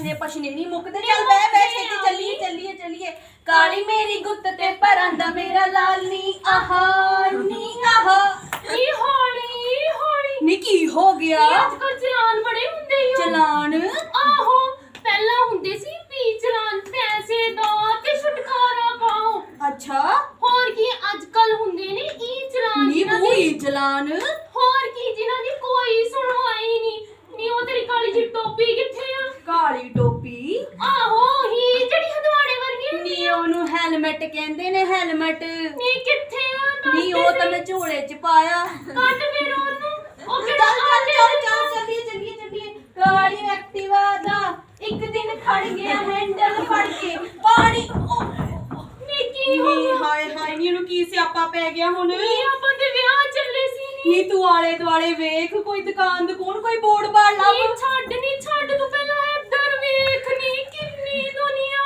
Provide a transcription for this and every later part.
ਪਛਨੇ ਪਛਨੇ ਨਹੀਂ ਮੁੱਕਦੇ ਚੱਲ ਬੈ ਬੈ ਛੇਤੀ ਚੱਲੀਏ ਚੱਲੀਏ ਚੱਲੀਏ। ਕਾਲੀ ਮੇਰੀ ਗੁੱਤ ਤੇ ਪਰਾਂਦਾ ਮੇਰਾ ਲਾਲ ਨੀ ਆਹਾ ਨੀ ਆਹਾ। ਨੀ ਹੌਲੀ ਹੌਲੀ ਨੀ ਕੀ ਹੋ ਗਿਆ? ਅੱਜ ਕੱਲ ਚਲਾਨ ਬੜੇ ਹੁੰਦੇ ਹੀ ਚਲਾਨ ਆਹੋ ਪਹਿਲਾਂ ਹੁੰਦੇ ਸੀ ਪੀ ਚਲਾਨ ਪੈਸੇ ਦੋ ਤੇ ਛੁਟਕਾਰਾ ਪਾਓ ਅੱਛਾ ਹੋਰ ਕੀ ਅੱਜ ਕੱਲ ਹੁੰਦੇ ਨੇ ਈ ਚਲਾਨ ਨੀ ਜਿਨ੍ਹਾਂ ਦੀ ਬੂਈ ਚਲਾਨ ਹੋਰ ਕੀ ਜਿਨ੍ਹਾਂ ਦੀ ਕੋਈ ਸੁਣਵਾਈ ਨਹੀਂ ਨੀ ਉਹ ਤੇਰੀ ਕਾਲੀ ਜੀ ਟੋਪੀ ਕਿੱਥੇ ਆ ਕਾਲੀ ਟੋਪੀ ਆਹੋ ਹੀ ਜਿਹੜੀ ਹਦਵਾੜੇ ਵਰਗੀ ਹੁੰਦੀ ਨੀ ਉਹਨੂੰ ਹੈਲਮਟ ਕਹਿੰਦੇ ਨੇ ਹੈਲਮਟ। ਨੀ ਕਿੱਥੇ ਆ? ਦੱਸ ਨੀ ਉਹ ਤੇ। ਮੈਂ ਝੋਲੇ 'ਚ ਪਾਇਆ। ਕੱਢ ਫਿਰ ਉਹਨੂੰ। ਉਹ ਚੱਲ ਕਿਹੜਾ ਚੱਲ ਚੱਲ ਚੱਲ ਚੱਲੀਏ ਚੱਲੀਏ ਚੱਲੀਏ। ਕਾਲੀ ਐਕਟਿਵਾ ਦਾ ਇੱਕ ਦਿਨ ਖੜ ਗਿਆ ਹੈਂਡਲ ਫੜ ਕੇ। ਪਾਣੀ ਉਹ ਕੀ ਹੋ ਨੀ ਹਾਏ ਹਾਏ ਨੀ ਉਹਨੂੰ ਕੀ ਸਿਆਪਾ ਪੈ ਗਿਆ ਹੁਣ? ਨੀ ਆਪਾਂ ਤੇ ਵਿਆਹ ਚੱਲੇ ਸੀ ਨੀ। ਨੀ ਤੂੰ ਆਲੇ ਦੁਆਲੇ ਵੇਖ ਕੋਈ ਦੁਕਾਨ ਦੁਕਾਨ ਕੋਈ ਬੋਰਡ ਬਾੜ ਲਾ ਨੀ ਛੱਡ ਨੀ ਛੱਡ ਤੂੰ ਪਹਿਲਾਂ ਇੱਧਰ ਵੇਖ। ਨੀ ਕਿੰਨੀ ਦੁਨੀਆ।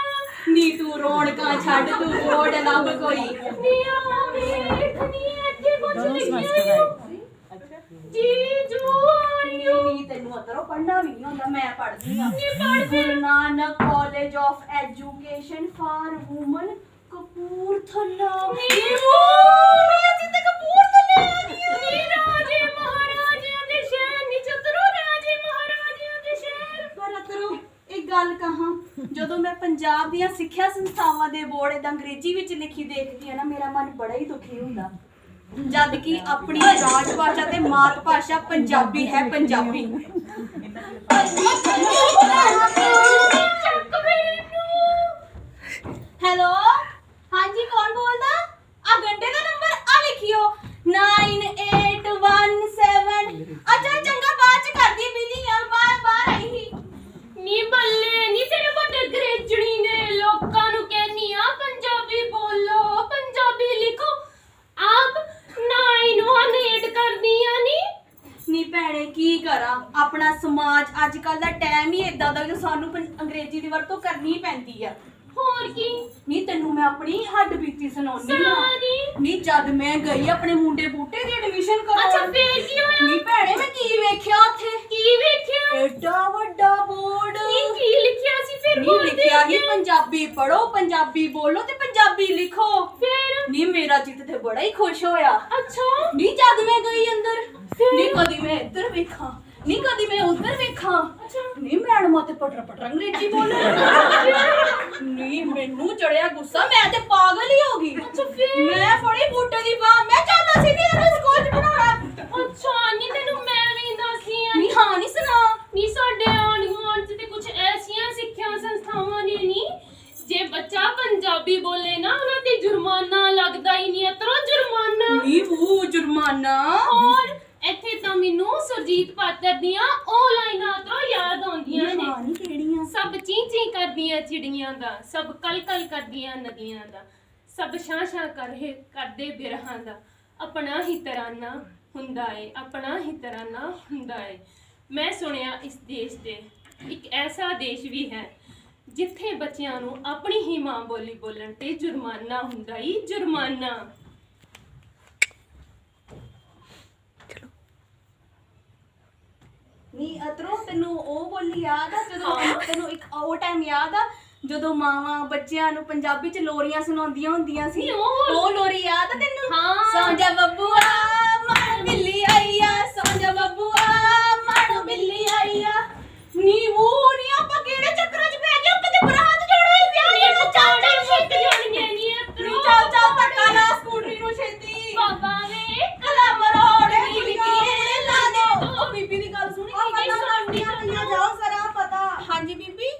ਨੀ ਤੂੰ ਰੌਣਕਾਂ ਛੱਡ ਤੂੰ ਬੋਰਡ ਲੱਭ ਕੋਈ ਨੀ ਆ ਵੇਖ ਨੀ ਇੱਥੇ ਕੁਝ ਲਿਖਿਆ ਜੀ ਜਵਾਨੀਓ ਨੀ ਤੈਨੂੰ ਅਤਰੋ ਪੜਨਾ ਵੀ ਨਹੀਂ ਹੁੰਦਾ ਮੈਂ ਪੜਦੀ ਹਾਂ। Guru Nanak college of education for women Kapurthala ਕਪੂਰਥਲੇ ਆ ਪਰ ਅਤਰੋ ਇੱਕ ਗੱਲ ਕਹਾਂ ਜਦੋਂ ਮੈਂ ਪੰਜਾਬ ਦੀਆਂ ਸਿੱਖਿਆ ਸੰਸਥਾਵਾਂ ਦੇ ਬੋਰਡ, ਏਦਾਂ ਅੰਗਰੇਜ਼ੀ ਵਿੱਚ ਲਿਖੀ ਦੇਖਦੀ ਆ ਨਾ, ਮੇਰਾ ਮਨ ਬੜਾ ਹੀ ਦੁਖੀ ਹੁੰਦਾ। ਜਦ ਕਿ ਆਪਣੀ ਰਾਜ ਭਾਸ਼ਾ ਤੇ ਮਾਤ ਭਾਸ਼ਾ ਪੰਜਾਬੀ ਹੈ, ਪੰਜਾਬੀ। ਹੈਲੋ ਹਾਂਜੀ ਕੌਣ ਬੋਲਦਾ ਆ ਗੰਡੇ ਦਾ ਨੰਬਰ ਆ ਲਿਖਿਓ 9817 ਅੱਛਾ ਚੰਗਾ ਬਾਅਦ ਚ ਕਰਦੀ ਬਿਜ਼ੀ ਆ ਬਾਹਰ ਬਾਹਰ ਆਈ ਸੀ ਨੀ ਬੱਲੇ ਨੀ ਤੇਰੇ ਵੱਡੇ ਗਰੇਜਣੀ ਨੇ ਲੋਕਾਂ ਨੂੰ ਕਹਿਨੀ ਆ ਪੰਜਾਬੀ ਬੋਲੋ ਪੰਜਾਬੀ ਲਿਖੋ ਆਪ ਨਾਈ ਨੂੰ ਅਨੇਟ ਕਰਦੀਆਂ ਨੀ ਨੀ ਭੈਣੇ ਕੀ ਕਰਾਂ ਆਪਣਾ ਸਮਾਜ ਅੱਜ ਕੱਲ ਦਾ ਟਾਈਮ ਹੀ ਇਦਾਂ ਦਾ ਕਿ ਸਾਨੂੰ ਪੰ- ਅੰਗਰੇਜ਼ੀ ਦੀ ਵਰਤੋਂ ਕਰਨੀ ਪੈਂਦੀ ਆ। ਹੋਰ ਕੀ? ਨੀ ਤੈਨੂੰ ਮੈਂ ਆਪਣੀ ਹੱਡ ਬੀਤੀ ਸੁਣਾਉਣੀ ਆ। ਸੁਣਾਣੀ ਨੀ ਜਦ ਮੈਂ ਗਈ ਆਪਣੇ ਮੁੰਡੇ ਬੂਟੇ ਦੀ ਐਡਮਿਸ਼ਨ ਅੱਛਾ ਕਰਾਉਣ ਫੇਰ ਕੀ ਹੋਇਆ? ਨੀ ਭੈਣੇ ਮੈਂ ਕੀ ਵੇਖਿਆ ਉੱਥੇ? ਕੀ ਵੇਖਿਆ? ਐਡਾ ਵੱਡਾ ਬੋਰਡ। ਨੀ ਕੀ ਲਿਖਿਆ ਸੀ? ਫਿਰ ਬੋਲ ਲਿਖਿਆ ਹੀ ਦੇ ਪੰਜਾਬੀ ਪੜੋ ਪੰਜਾਬੀ ਬੋਲੋ ਤੇ ਪੰਜਾਬੀ ਲਿਖੋ। ਫਿਰ? ਨੀ ਮੇਰਾ ਜਿੱਤ ਤੇ ਬੜਾ ਹੀ ਖੁਸ਼ ਹੋਇਆ। ਅੱਛਾ। ਨੀ ਜਦ ਮੈਂ ਗਈ ਅੰਦਰ ਫਿਰ? ਨੀ ਕਦੀ ਮੈਂ ਇੱਧਰ ਵੇਖਾਂ। ਨੀ ਕਦੀ ਮੈਂ ਉੱਧਰ ਵੇਖਾਂ। ਅੱਛਾ। ਨੀ ਮੈਡਮਾਂ ਤੇ ਪਟਰ ਪਟਰ ਅੰਗਰੇਜ਼ੀ ਬੋਲੇ ਨੀ ਮੈਨੂੰ ਚੜਿਆ ਗੁੱਸਾ ਮੈਂ ਤੇ ਪਾਗਲ ਹੀ ਹੋ ਗਈ। ਅੱਛਾ ਫਿਰ? ਮੈਂ ਫੜੀ ਬੂਟੇ ਦੀ ਬਾਹ ਮੈਂ ਚਾਹਤਾ ਸੀ ਕਿ ਇਹਨੂੰ ਸਕੂਲ ਚ ਬਣਾਉਣਾ ਅੱਛਾ ਨੀ ਤੈਨੂੰ ਮੈਂ ਵੀ ਦੱਸੀ ਆ। ਨੀ ਹਾਂ ਨੀ ਸੁਣਾ। ਨੀ ਸਾਡੇ ਆਂਢ ਗੁਆਂਢ ਤੇ ਕੁਝ ਐਸੀਆਂ ਸਿੱਖਿਆ ਸੰਸਥਾਵਾਂ ਨੇ ਨੀ ਜੇ ਬੱਚਾ ਪੰਜਾਬੀ ਬੋਲੇ ਨਾ ਉਹਨਾਂ ਤੇ ਜੁਰਮਾਨਾ ਲੱਗਦਾ ਹੀ ਨਹੀਂ ਅਤਰੋ ਜੁਰਮਾਨਾ। ਨੀ ਉਹ ਜੁਰਮਾਨਾ ਮੈਨੂੰ ਸੁਰਜੀਤ ਪਾਤਰ ਦੀਆਂ ਉਹ ਲਾਈਨਾਂ ਅਤਰੋ ਯਾਦ ਆਉਂਦੀਆਂ ਨੇ। ਕਿਹੜੀਆਂ? ਸਭ ਚੀਂ ਚੀਂ ਕਰਦੀਆਂ ਚਿੜੀਆਂ ਦਾ ਸਭ ਕਲ ਕਲ ਕਰਦੀਆਂ ਨਦੀਆਂ ਦਾ ਸਭ ਛਾਂ ਛਾਂ ਕਰੇ ਕਰਦੇ ਬਿਰਹਾਂ ਦਾ। ਆਪਣਾ ਹੀ ਤਰਾਨਾ ਹੁੰਦਾ ਏ ਆਪਣਾ ਹੀ ਤਰਾਨਾ ਹੁੰਦਾ ਏ। ਮੈਂ ਸੁਣਿਆ ਇਸ ਦੇਸ਼ ਦੇ ਇੱਕ ਐਸਾ ਦੇਸ਼ ਵੀ ਹੈ ਜਿੱਥੇ ਬੱਚਿਆਂ ਨੂੰ ਆਪਣੀ ਹੀ ਮਾਂ ਬੋਲੀ ਬੋਲਣ ਤੇ ਜੁਰਮਾਨਾ ਹੁੰਦਾ ਈ ਜੁਰਮਾਨਾ ਨੀ ਅਤਰੋ ਤੈਨੂੰ ਉਹ ਬੋਲੀ ਯਾਦ ਆ? ਜਦੋਂ ਤੈਨੂੰ ਇੱਕ ਉਹ ਟਾਈਮ ਯਾਦ ਆ? ਜਦੋਂ ਮਾਵਾਂ ਬੱਚਿਆਂ ਨੂੰ ਪੰਜਾਬੀ ਚ ਲੋਰੀਆਂ ਸੁਣਾਉਂਦੀਆਂ ਹੁੰਦੀਆਂ ਸੀ? ਉਹ- ਲੋਰੀ ਯਾਦ ਆ ਤੈਨੂੰ? ਹਾਂ। ਸੌਂ ਜਾ ਬੱਬੂਆ ਮਣ ਬਿੱਲੀ ਆਈ ਆ ਸੌਂ ਜਾ ਬੱਬੂਆ ਮਣ ਬਿੱਲੀ ਆਈ ਆ ਨੀ ਉਹ ਨੀ ਆਪਾਂ ਕਿਹੜੇ ਚੱਕਰਾਂ ਚ ਪੈ ਗਏ ਆਪਾਂ ਤੇ ਬਰਾਤ ਜਾਣਾ ਹੀ ਵਿਆਹ ਨੀ ਜਾਣਾ ਚੱਲ ਚੱਲ ਛੁੱਟ ਛੇਤੀ ਜਾਣੀਆਂ ਨੀ ਨੀ ਅਤਰੋ ਚੱਲ ਚੱਲ ਧੱਕਾ ਲਾ ਸਕੂਟਰੀ ਨੂੰ ਛੇਤੀ ਬਾਬਾ ਵੇ ਕਲਾ ਮਰੋੜ ਨੀ ਵਿਕੀਏ ਲਾ ਦੇ ਉਹ ਬੀਬੀ ਦੀ ਗੱਲ ਸੁਣੀ ਉਹ ਕੀ ਪਤਾ ਕਹਿੰਦੀ ਲੱਗਦੀ ਆ ਜਾਓ ਜ਼ਰਾ ਪਤਾ ਹਾਂਜੀ ਬੀਬੀ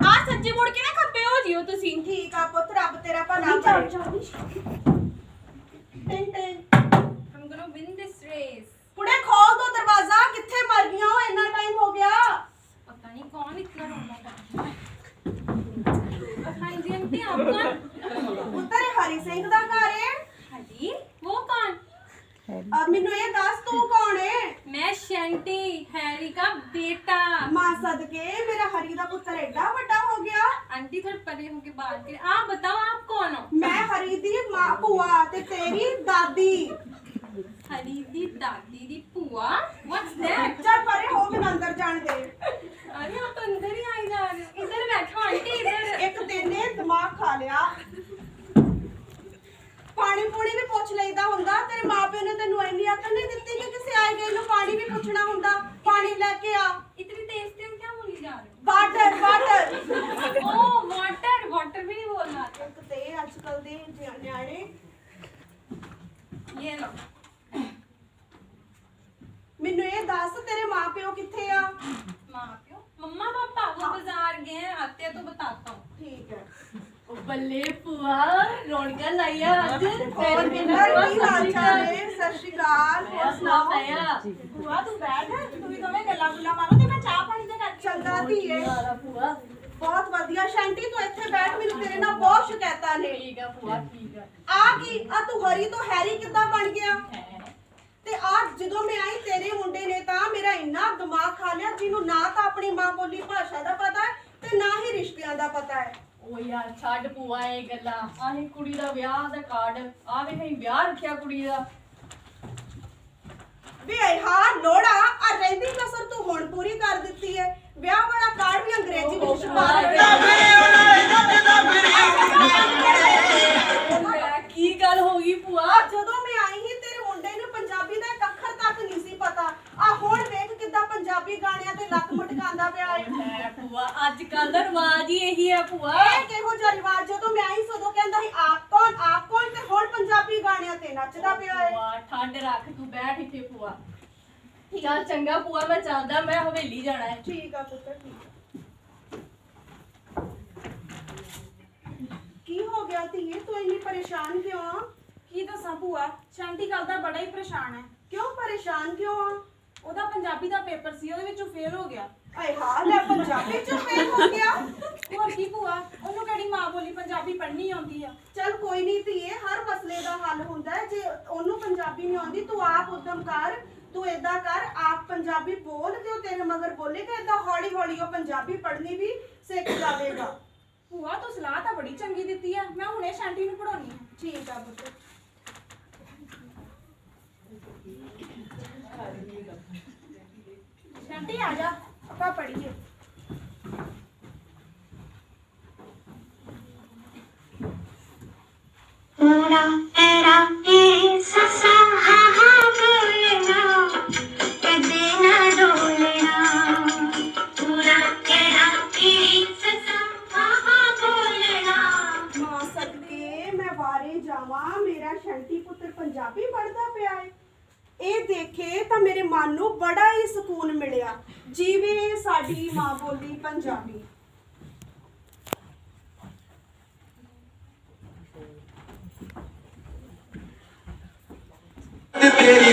ਆ ਸੱਜੇ ਮੁੜ ਕੇ ਨਾ ਖੱਬੇ ਹੋ ਜਿਓ ਤੁਸੀਂ ਠੀਕ ਆ ਪੁੱਤ ਰੱਬ ਤੇਰਾ ਭਲਾ ਨਹੀਂ ਚੱਲ ਕਰੇ ਟਿੰ ਟਿੰ I'm gonna win this race. ਕੁੜੇ ਖੋਲ ਦੋ ਦਰਵਾਜ਼ਾ ਕਿੱਥੇ ਮਰ ਗਈਆਂ ਹੋ ਇੰਨਾ ਟਾਈਮ ਹੋ ਗਿਆ पता नहीं कौन इतना रोना था हाँ जी आंटी आप कौन ਪੁੱਤਰ ਇਹ ਹਰੀ ਸਿੰਘ ਦਾ ਘਰ ਏ हाँ जी वो कौन ਆ, ਮੈਨੂੰ ਇਹ ਦੱਸ ਤੂੰ ਕੌਣ ਏ मैं शंटी हैरी का बेटा ਮਾਂ ਸਦਕੇ ਮੇਰਾ ਹਰੀ ਦਾ ਪੁੱਤਰ ਐਡਾ ਵੱਡਾ ਹੋ ਗਿਆ आंटी थोड़े परे होके बात करें आप बताओ आप कौन हो? मैं हरीदी माँ बुआ ते तेरी दादी। हरीदी दादी दी पुआ व्हाट्स दैट चल परे हो के अंदर जान दे। ਬੱਲੇ ਭੂਆ ਰੌਣਕਾਂ ਲਾਈਆਂ ਅੱਜ। ਹੋਰ ਕਿੰਨਾ ਕੀ ਹਾਲ ਚਾਲ ਹੈ? ਸਤਿ ਸ਼੍ਰੀ ਅਕਾਲ ਹੋਰ ਸੁਣਾਓ? ਆਇਆ ਭੂਆ ਤੂੰ ਬੈਠ। ਤੂੰ ਵੀ ਦੋਵੇਂ ਗੱਲਾਂ ਗੁੱਲਾਂ ਮਾਰੋ ਤੇ ਮੈਂ ਚਾਹ ਪਾਣੀ ਦੇ ਕਰ ਚੰਗਾ ਧੀਏ। ਭੂਆ। ਬਹੁਤ ਵਧੀਆ। ਸ਼ੈਂਟੀ ਤੂੰ ਇੱਥੇ ਬੈਠ। ਮੈਨੂੰ ਤੇਰੇ ਨਾਲ ਬਹੁਤ ਸ਼ਿਕਾਇਤਾਂ ਨੇ। ਠੀਕ ਆ ਭੂਆ ਠੀਕ ਆ। ਆ ਕੀ? ਆ ਤੂੰ ਹਰੀ ਤੋਂ ਹੈਰੀ ਕਿੱਦਾਂ ਬਣ ਗਿਆ? ਤੇ ਆ ਜਦੋਂ ਮੈਂ ਆਈ ਤੇਰੇ ਮੁੰਡੇ ਨੇ ਤਾਂ ਮੇਰਾ ਇੰਨਾ ਦਿਮਾਗ ਖਾ ਲਿਆ ਜਿਹਨੂੰ ਨਾ ਤਾਂ ਆਪਣੀ ਮਾਂ ਬੋਲੀ ਭਾਸ਼ਾ ਦਾ ਪਤਾ ਹੈ ਤੇ ਨਾ ਹੀ ਰਿਸ਼ਤਿਆਂ ਦਾ ਪਤਾ ਹੈ। ਓ ਯਾਰ ਛੱਡ ਭੂਆ ਇਹ ਗੱਲਾਂ। ਆਹੀ ਕੁੜੀ ਦਾ ਵਿਆਹ ਦਾ ਕਾਰਡ ਆ ਵੇ ਅਸੀਂ ਵਿਆਹ ਰੱਖਿਆ ਕੁੜੀ ਦਾ। ਵੀ ਇਹ ਹਾਂ ਲੋੜਾ ਆ ਰਹਿੰਦੀ ਕਸਰ ਤੂੰ ਹੁਣ ਪੂਰੀ ਕਰ ਦਿੱਤੀ ਹੈ ਵਿਆਹ ਵਾਲਾ ਕਾਰਡ ਵੀ ਅੰਗਰੇਜ਼ੀ ਵਿੱਚ ਛਪਾ ਕੀ ਗੱਲ ਹੋ ਗਈ ਭੂਆ ਆ ਜਦੋਂ ਮੈਂ ਆਈ ਸੀ ਤੇਰੇ ਮੁੰਡੇ ਨੂੰ ਪੰਜਾਬੀ ਦਾ ਇੱਕ ਅੱਖਰ ਤੱਕ ਨਹੀਂ ਸੀ ਪਤਾ ਆ ਹੁਣ ਵੇਖ ਕਿੱਦਾਂ ਪੰਜਾਬੀ ਗਾਣਿਆਂ ਤੇ ਲੱਕ ਮਟਕਾਉਂਦਾ ਪਿਆ ਹੈ ਹੈ ਭੂਆ ਅੱਜ ਕੱਲ ਦਾ ਰਿਵਾਜ ਹੀ ਇਹੀ ਹੈ ਭੂਆ। ਇਹ ਕਿਹੋ ਜਿਹਾ ਰਿਵਾਜ? ਜਦੋਂ ਮੈਂ ਆਈ ਸੀ ਉਦੋਂ ਕਹਿੰਦਾ ਸੀ ਆਪ ਕੌਣ? ਆਪ ਕੌਣ? ਤੇ ਹੁਣ ਪੰਜਾਬੀ ਗਾਣਿਆਂ ਤੇ ਨੱਚਦਾ ਪਿਆ ਹੈ ਭੂਆ ਠੰਡ ਰੱਖ ਤੂੰ ਬੈਠ ਇੱਥੇ ਭੂਆ। ਚੱਲ ਚੰਗਾ ਭੂਆ ਮੈਂ ਚੱਲਦਾ ਮੈਂ ਹਵੇਲੀ ਜਾਣਾ ਹੈ ਠੀਕ ਆ ਪੁੱਤਰ ਠੀਕ ਆ। ਕੀ ਹੋ ਗਿਆ ਧੀਏ? ਤੂੰ ਇੰਨੀ ਪਰੇਸ਼ਾਨ ਕਿਉਂ ਆ? ਕੀ ਦੱਸਾਂ ਭੂਆ? ਸ਼ਾਂਤੀ ਕੱਲ ਦਾ ਬੜਾ ਹੀ ਪਰੇਸ਼ਾਨ ਹੈ ਕਿਉਂ ਪਰੇਸ਼ਾਨ ਕਿਉਂ ਆ? ਉਹਦਾ ਪੰਜਾਬੀ ਦਾ ਪੇਪਰ ਸੀ ਉਹਦੇ ਵਿੱਚੋਂ ਫੇਲ ਹੋ ਗਿਆ। ਆਏ ਹਾਲ ਹੈ ਪੰਜਾਬੀ ਚ ਫੇਲ ਹੋ ਗਿਆ। ਹੋਰ ਕੀ ਭੂਆ? ਉਹਨੂੰ ਕਿਹੜੀ ਮਾਂ ਬੋਲੀ ਪੰਜਾਬੀ ਪੜ੍ਹਨੀ ਆਉਂਦੀ ਆ? ਚਲ ਕੋਈ ਨਹੀਂ ਧੀਏ ਹਰ ਮਸਲੇ ਦਾ ਹੱਲ ਹੁੰਦਾ ਹੈ। ਜੇ ਉਹਨੂੰ ਪੰਜਾਬੀ ਨਹੀਂ ਆਉਂਦੀ ਤੂੰ ਆਪ ਉਦਮ ਕਰ ਤੂੰ ਏਦਾਂ ਕਰ ਆਪ ਪੰਜਾਬੀ ਬੋਲ ਤੇ ਉਹ ਤੇਰੇ ਮਗਰ ਬੋਲੇਗਾ ਏਦਾਂ ਹੌਲੀ ਹੌਲੀ ਉਹ ਪੰਜਾਬੀ ਪੜ੍ਹਨੀ ਵੀ ਸਿੱਖ ਜਾਵੇਗਾ। ਭੂਆ ਤੂੰ ਸਲਾਹ ਤਾਂ ਬੜੀ ਚੰਗੀ ਦਿੱਤੀ ਆ। ਮੈਂ ਹੁਣੇ ਸ਼ਾਂਤੀ ਨੂੰ ਪੜਾਉਣੀ ਆ। ਠੀਕ ਆ ਪੁੱਤ। ਸ਼ਾਂਤੀ ਆ ਜਾ। ਆਪਾਂ ਪੜੀਏ ਦੇਖੇ ਤਾਂ ਮੇਰੇ ਮਨ ਨੂੰ ਬੜਾ ਹੀ ਸਕੂਨ ਮਿਲਿਆ। ਜਿਵੇਂ ਸਾਡੀ ਮਾਂ ਬੋਲੀ ਪੰਜਾਬੀ। ਤੇਰੀ